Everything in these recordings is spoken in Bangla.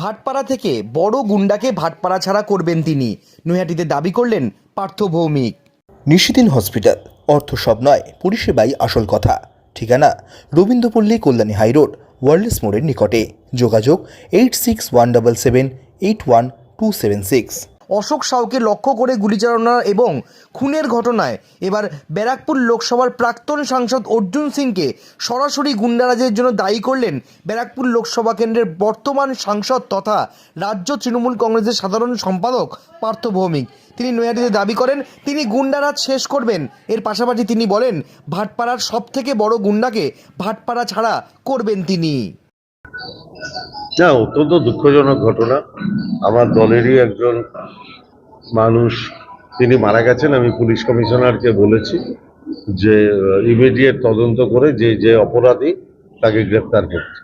ভাটপাড়া থেকে বড় গুন্ডাকে ভাটপাড়া ছাড়া করবেন তিনি। নৈহাটিতে দাবি করলেন পার্থ ভৌমিক। নিশিদিন হসপিটাল, অর্থ সব নয়, পরিষেবাই আসল কথা। ঠিকানা, রবীন্দ্রপল্লী, কল্যাণী হাইরোড ওয়ার্ল্ডস মোড়ের নিকটে। যোগাযোগ, eight six one double seven, eight one two seven six. Ashok সাউকে লক্ষ্য করে গুলি চালনা এবং খুনের ঘটনায় এবার ব্যারাকপুর লোকসভার প্রাক্তন সাংসদ অর্জুন সিংকে সরাসরি গুন্ডারাজের জন্য দায়ী করলেন ব্যারাকপুর লোকসভা কেন্দ্রের বর্তমান সাংসদ তথা রাজ্য তৃণমূল কংগ্রেসের সাধারণ সম্পাদক পার্থ ভৌমিক। তিনি নৈহাটিতে দাবি করেন, তিনি গুন্ডারাজ শেষ করবেন। এর পাশাপাশি তিনি বলেন, ভাটপাড়ার সব থেকে বড় গুন্ডাকে ভাটপাড়া ছাড়া করবেন তিনি। না অত্যন্ত দুঃখজনক ঘটনা। আমার দলেরই একজন মানুষ, তিনি মারা গেছেন, আমি পুলিশ কমিশনারকে বলেছি যে ইমিডিয়েট তদন্ত করে যে যে অপরাধী তাকে গ্রেপ্তার করতে।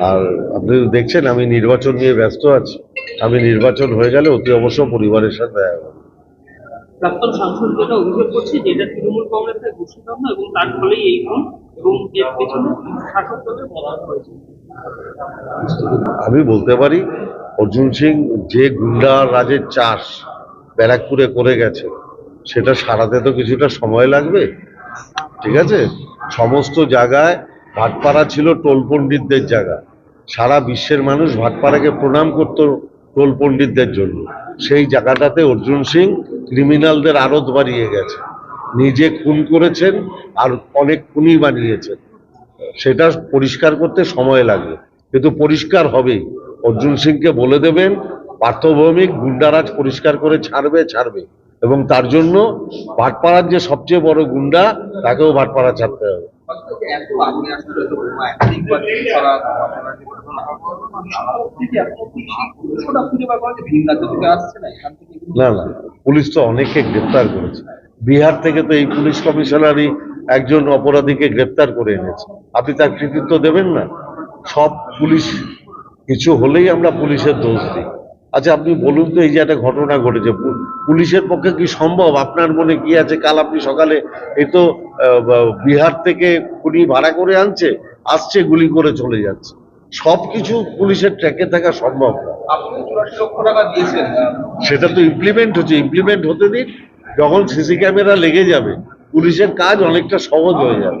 আর আপনি দেখছেন, আমি নির্বাচন নিয়ে ব্যস্ত আছি। আমি নির্বাচন হয়ে গেলে অতি অবশ্য পরিবারের সাথে দেখা করব। প্রাক্তন সাংসদ যেটা অভিযোগ করছে তৃণমূল কংগ্রেসের এবং তার ফলেই এই এবং এর পেছনে শাসক দলের হয়েছে। আমি বলতে পারি, অর্জুন সিং যে গুন্ডা রাজের চাষ ব্যারাকপুরে করে গেছে, সেটা সারাতে তো কিছুটা সময় লাগবে, ঠিক আছে? সমস্ত জায়গায় ভাটপাড়া ছিল টোল পণ্ডিতদের জায়গা। সারা বিশ্বের মানুষ ভাটপাড়াকে প্রণাম করত টোল পণ্ডিতদের জন্য। সেই জায়গাটাতে অর্জুন সিং ক্রিমিনালদের আড়ত বাড়িয়ে গেছে। নিজে খুন করেছেন আর অনেক খুনই বানিয়েছেন। সেটা পরিষ্কার করতে সময় লাগবে কিন্তু পরিষ্কার হবেই। অর্জুন সিংকে বলে দেবেন, পার্থভৌমিক গুন্ডারাজ পরিষ্কার করে ছাড়বে ছাড়বে। এবং তার জন্য ভাটপাড়ার যে সবচেয়ে বড় গুন্ডা, তাকেও ভাটপাড়া ছাড়তে হবে। না না, পুলিশ তো অনেককে গ্রেপ্তার করেছে। বিহার থেকে তো এই পুলিশ কমিশনারই একজন অপরাধীকে গ্রেপ্তার করে এনেছে। আপনি তার কৃতিত্ব দেবেন না। সব পুলিশ কিছু হলেই আমরা পুলিশের দোষ দিই। আচ্ছা আপনি বলুন তো এই যে একটা ঘটনা ঘটেছে পুলিশের পক্ষে কি সম্ভব? আপনার মনে কি আছে কাল আপনি সকালে এই তো বিহার থেকে খুনি ভাড়া করে আনছে আসছে গুলি করে চলে যাচ্ছে। সব কিছু পুলিশের ট্র্যাকে থাকা সম্ভব সেটা তো ইমপ্লিমেন্ট হচ্ছে ইমপ্লিমেন্ট হতে দিন যখন সিসি ক্যামেরা লেগে যাবে পুলিশের কাজ অনেকটা সহজ হয়ে যাবে।